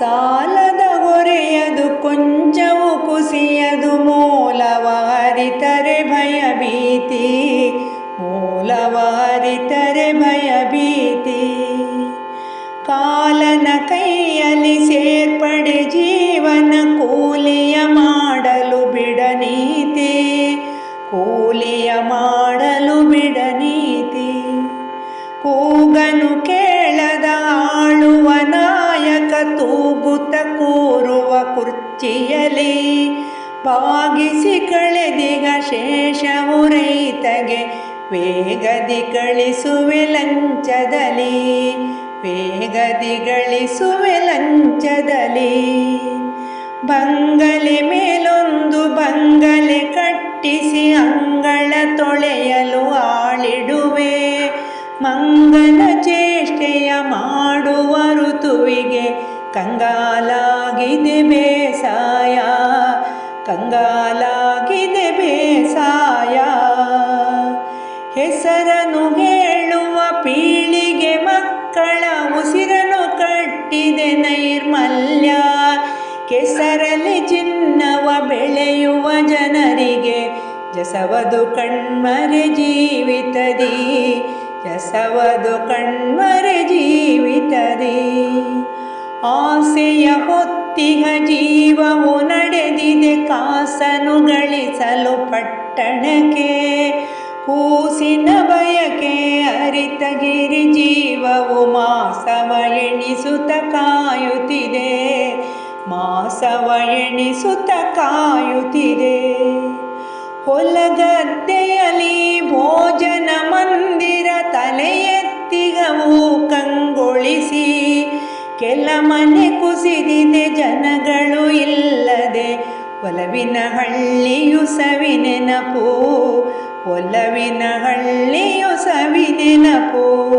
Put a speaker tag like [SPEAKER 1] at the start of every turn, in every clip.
[SPEAKER 1] ಸಾಲದ ಹೊರೆಯದು, ಕೊಂಚವು ಕುಸಿಯದು ಮೂಲವ ಅರಿತರೆ ಭಯ ಭೀತಿ ಮೂಲವ ಅರಿತರೆ ಭಯ ಭೀತಿ. ಕಾಲನ ಕೈಯಲ್ಲಿ ಸೇರ್ಪಡೆ, ಜೀವನ ಕೂಲಿಯ ಮಾಡಲು ಬಿಡನೀತಿ ಕೂಲಿಯ ಮಾಡಲು ಬಿಡನೀತಿ ಕೂಗನು ಕೇಳದ ಬಾಗಿಸಿ ಕಳೆದಿಗ ಶೇಷವು ರೈತಗೆ ವೇಗದಿ ಕಳಿಸುವೆ ಲಂಚದಲ್ಲಿ, ವೇಗದಿ ಗಳಿಸುವೆ ಲಂಚದಲ್ಲಿ. ಬಂಗಲೆ ಮೇಲೊಂದು ಬಂಗಲೆ ಕಟ್ಟಿಸಿ ಅಂಗಳ ತೊಳೆಯಲು ಆಳಿಡುವೆ ಮಂಗನ ಚೇಷ್ಟೆಯ ಮಾಡುವ ಋತುವಿಗೆ ಕಂಗಾಲಾಗಿದೆ ಉಸಿರನ್ನು ಕಟ್ಟಿದೆ ನೈರ್ಮಲ್ಯ. ಕೆಸರಲ್ಲಿ ಚಿನ್ನವ ಬೆಳೆಯುವ ಜನರಿಗೆ ಜಸವದು ಕಣ್ಮರೆ ಜೀವಿತದಿ. ಜಸವದು ಕಣ್ಮರೆ ಜೀವಿತದಿ. ಆಸೆಯ ಹೊತ್ತಿಗ ಜೀವವು ನಡೆದಿದೆ. ಕಾಸನು ಗಳಿಸಲು ಪಟ್ಟಣಕ್ಕೆ ಕೂಸಿನ ಬಯಕೆ ಅರಿತಗಿರಿ ಜೀವವು ಮಾಸವ ಎಣಿಸುತ್ತ ಕಾಯುತ್ತಿದೆ. ಮಾಸವ ಎಣಿಸುತ್ತ ಕಾಯುತ್ತಿದೆ. ಹೊಲಗದ್ದೆಯಲಿ ಭೋಜನ ಮಂದಿರ ತಲೆ ಎತ್ತಿಗವು ಕಂಗೊಳಿಸಿ, ಕೆಲ ಮನೆ ಕುಸಿದಿದೆ ಜನಗಳು ಇಲ್ಲದೆ, ಒಲವಿನ ಹಳ್ಳಿಯು ಸವಿನೆನಪು. ಒಲವಿನ ಹಳ್ಳಿಯು ಸವಿನೆನಪು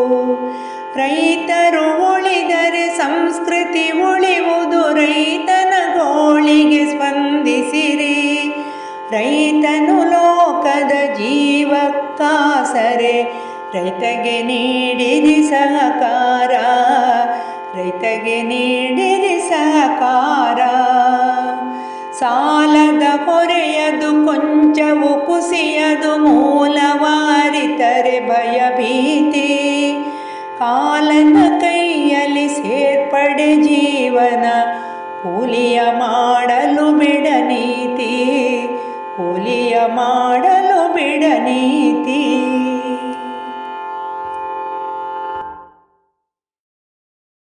[SPEAKER 1] ರೈತರು ಉಳಿದರೆ ಸಂಸ್ಕೃತಿ ಉಳಿಯುವುದು ರೈತನ ಗೋಳಿಗೆ ಸ್ಪಂದಿಸಿರಿ. ರೈತನು ಲೋಕದ ಜೀವಕ್ಕಾಸರೆ, ರೈತಗೆ ನೀಡಿರಿ ಸಹಕಾರ. ರೈತಗೆ ನೀಡಿರಿ ಸಹಕಾರ. ಸಾಲದ ಹೊರೆಯದು ಕೊಂಚವು ಕುಸಿಯದು ಮೂಲವಾರಿತರೆ ಭಯಭೀತಿ ಕಾಲನ ಕೈಯಲ್ಲಿ ಸೇರ್ಪಡೆ ಜೀವನ ಕೂಲಿಯ ಮಾಡಲು ಬಿಡನೀತಿ. ಕೂಲಿಯ ಮಾಡ